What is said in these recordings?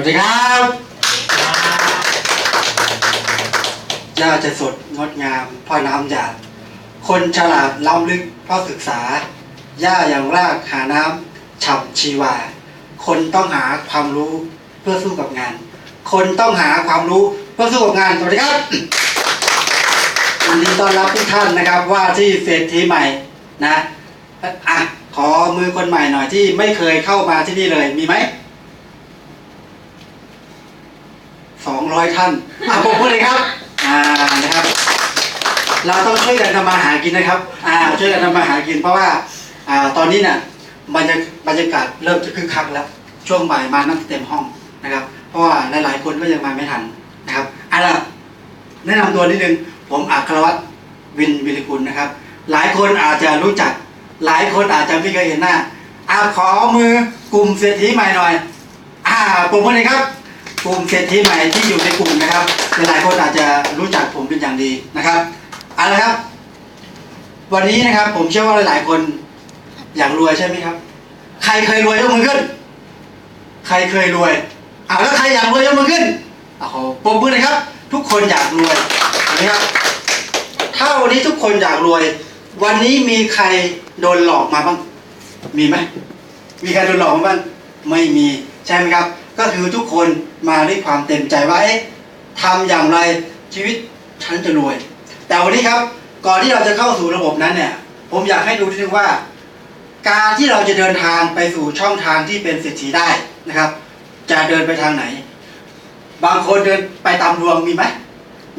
วัสดีครับย่าจะสดงดงามพ่อน้ำหยาดคนฉลาดล้ำลึกเพราะศึกษาย่าอย่างรากหาน้ำฉ่ำชีวา คนต้องหาความรู้เพื่อสู้กับงาน คนต้องหาความรู้เพื่อสู้กับงานสวัสดีครับยินดีต้อนรับทุกท่านนะครับว่าที่เศรษฐีใหม่นะอะขอมือคนใหม่หน่อยที่ไม่เคยเข้ามาที่นี่เลยมีไหม สองร้อยท่านอะผมพูดเลยครับอ่านะครับ เราต้องช่วยกันทำมาหากินนะครับอ่าช่วยกันทำมาหากินเพราะว่าอ่าตอนนี้เนี่ยบรรยากบรรยากาศเริ่มจะคึกคักแล้ว ช่วงบ่ายมานั่งเต็มห้องนะครับ เพราะว่าหลาย ๆ คนก็ยังมาไม่ทันนะครับอะแนะนำตัวนิดนึงผมอัครวัตรวินวิริกุลนะครับ หลายคนอาจจะรู้จัก หลายคนอาจจะไม่เคยเห็นหน้าอ่าขอมือกลุ่มเศรษฐีใหม่หน่อย อ่ากลุ่มคนนี้ครับ กลุ่มเศรษฐีใหม่ที่อยู่ในกลุ่มนะครับ หลายๆคนอาจจะรู้จักผมเป็นอย่างดีนะครับเอาละครับ วันนี้นะครับ ผมเชื่อว่าหลายๆคนอยากรวยใช่ไหมครับ ใครเคยรวยยกมือขึ้น ใครเคยรวยอ่าแล้วใครอยากรวยยกมือขึ้นโอ้โหปมมือเลยครับ ทุกคนอยากรวยนะครับถ้าวันนี้ทุกคนอยากรวย วันนี้มีใครโดนหลอกมาบ้าง มีไหมมีใครโดนหลอกมาบ้างไม่มีใช่ไหมครับ ก็คือทุกคนมาด้วยความเต็มใจว่าเอ๊ะทำอย่างไรชีวิตฉันจะรวย แต่วันนี้ครับก่อนที่เราจะเข้าสู่ระบบนั้นเนี่ย ผมอยากให้ดูทีนึงว่า การที่เราจะเดินทางไปสู่ช่องทางที่เป็นเศรษฐีได้นะครับ จะเดินไปทางไหน บางคนเดินไปตามดวงมีไหม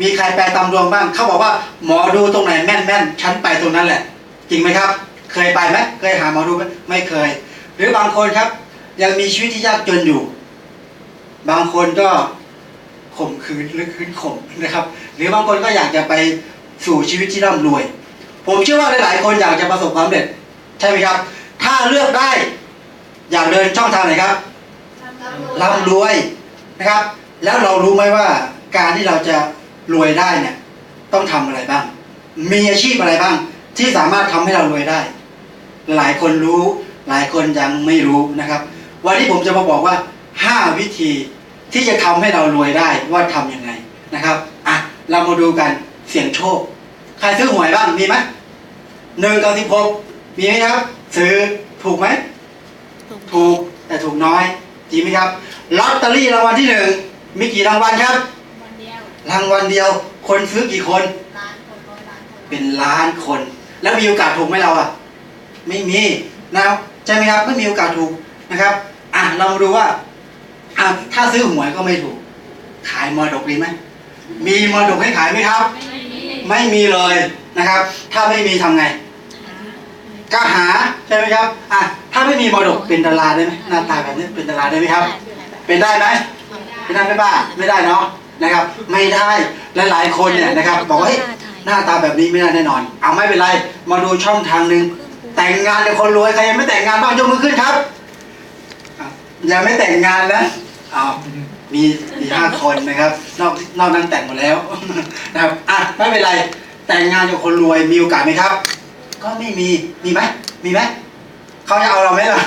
มีใครแปตามดวงบ้างเขาบอกว่าหมอดูตรงไหนแม่นแม่นฉันไปตรงนั้นแหละ จริงไหมครับ เคยไปไหมเคยหาหมอดูไหมไม่เคย หรือบางคนครับ ยังมีชีวิตที่ยากจนอยู่ บางคนก็ข่มขืนหรือคืนข่มนะครับ หรือบางคนก็อยากจะไปสู่ชีวิตที่ร่ำรวย ผมเชื่อว่าหลายๆคนอยากจะประสบความสำเร็จใช่ไหมครับ ถ้าเลือกได้อยากเดินช่องทางไหนครับร่ำรวยนะครับ แล้วเรารู้ไหมว่าการที่เราจะรวยได้เนี่ยต้องทำอะไรบ้าง มีอาชีพอะไรบ้าง ที่สามารถทำให้เรารวยได้ หลายคนรู้หลายคนยังไม่รู้นะครับ วันนี้ผมจะมาบอกว่า 5 วิธี ที่จะทำให้เรารวยได้ว่าทำยังไงนะครับอะเรามาดูกันเสี่ยงโชค ใครซื้อหวยบ้างมีไหมหนึ่งต่อสิบหกมีไหมครับ ซื้อถูกไหมถูกแต่ถูกน้อยจริงไหมครับลอตเตอรี่รางวัลที่หนึ่งมีกี่รางวัลครับวันเดียวรางวัลเดียว คนซื้อกี่คนล้านคนร้อยล้านคน เป็นล้านคน แล้วมีโอกาสถูกไหมเราอะ ไม่มีนะใช่ไหมครับไม่มีโอกาสถูกนะครับ อะเรามาดูว่า อะถ้าซื้อหวยก็ไม่ถูก ขายมรดกดีไหมมีมรดกให้ขายไหมครับ ไม่มีไม่มีเลยนะครับ ถ้าไม่มีทำไง ก็หาใช่ไหมครับอะถ้าไม่มีมรดกเป็นดาราได้ไหมหน้าตาแบบนี้เป็นดาราได้ไหมครับ เป็นได้ไหมไม่ได้ไม่บ้าไม่ได้เนาะนะครับ ไม่ได้และหลายคนเนี่ยนะครับ บอกว่าเฮ้ยหน้าตาแบบนี้ไม่ได้แน่นอน เอาไม่เป็นไร มาดูช่องทางหนึ่งแต่งงานกับคนรวยใครยังไม่แต่งงานบ้างยกมือขึ้นครับอะยังไม่แต่งงานนะเอามีมีห้าคนนะครับ นอกนอกนั้นแต่งหมดแล้วนะครับอะไม่เป็นไรแต่งงานกับคนรวยมีโอกาสไหมครับ ก็ไม่มีมีไหมมีไหมเขาจะเอาเราไหมล่ะ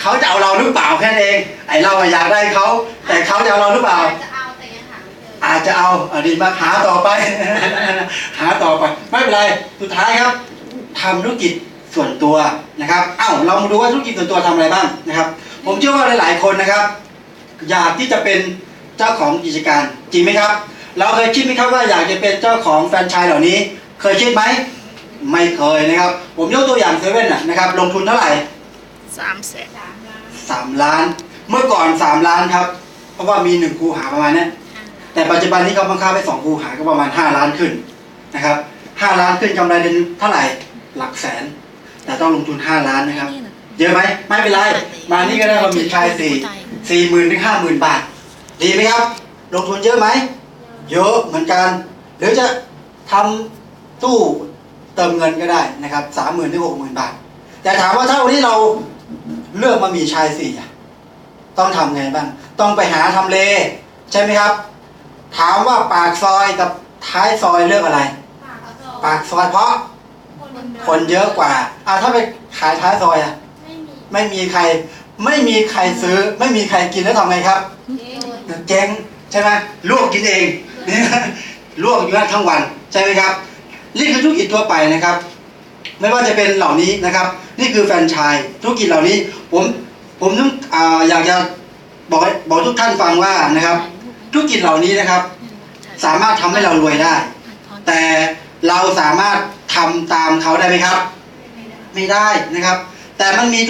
เขาจะเอาเราหรือเปล่าแค่นั้นเอง ไอเราอะอยากได้เขาแต่เขาจะเอาเราหรือเปล่า จะเอาแต่ยังหาไม่เจออาจจะเอาเอาดีมากหาต่อไป หาต่อไปไม่เป็นไรสุดท้ายครับทำธุรกิจส่วนตัวนะครับ เอ้าเรามาดูว่าธุรกิจส่วนตัวทำอะไรบ้างนะครับ ผมเชื่อว่าหลาย ๆ คนนะครับ อยากที่จะเป็นเจ้าของกิจการจริงไหมครับ เราเคยคิดไหมครับว่าอยากจะเป็นเจ้าของแฟรนไชส์เหล่านี้ เคยคิดไหมไม่เคยนะครับ ผมยกตัวอย่างเซเว่นนะครับ ลงทุนเท่าไหร่สามแสนสามล้านสามล้านเมื่อก่อนสามล้านครับ เพราะว่ามีหนึ่งคูหาประมาณเนี้ยแต่ปัจจุบันนี้เขาบังคับให้สองคูหาก็ประมาณห้าล้านขึ้นนะครับห้าล้านขึ้นกำไรเดือนเท่าไหร่หลักแสน แต่ต้องลงทุนห้าล้านนะครับ เยอะไหมไม่เป็นไร มานี่ก็ได้เรามีชายสี่ สี่หมื่นถึงห้าหมื่นบาท ดีไหมครับ ลงทุนเยอะไหม เยอะเหมือนกัน หรือจะทำตู้เติมเงินก็ได้นะครับสามหมื่นถึงหกหมื่นบาท แต่ถามว่าถ้าวันนี้เราเลือกมามีชายสี่อะต้องทำไงบ้าง ต้องไปหาทำเล ใช่ไหมครับ ถามว่าปากซอยกับท้ายซอยเลือกอะไร ปากเขาโตปากซอยเพราะคนคนเยอะกว่าอ่าถ้าไปขายท้ายซอยอะไม่มีไม่มีใคร ไม่มีใครซื้อ ไม่มีใครกินแล้วทำไงครับเจ๊งใช่ไหมลวกกินเองลวกอยู่นั่นทั้งวันใช่ไหมครับ นี่คือธุรกิจทั่วไปนะครับ ไม่ว่าจะเป็นเหล่านี้นะครับ นี่คือแฟรนไชส์ธุรกิจเหล่านี้ ผมผมต้องอยากจะบอกบอกทุกท่านฟังว่านะครับ ธุรกิจเหล่านี้นะครับ สามารถทำให้เรารวยได้ แต่เราสามารถทำตามเขาได้ไหมครับ ไม่ได้นะครับ แต่มันมี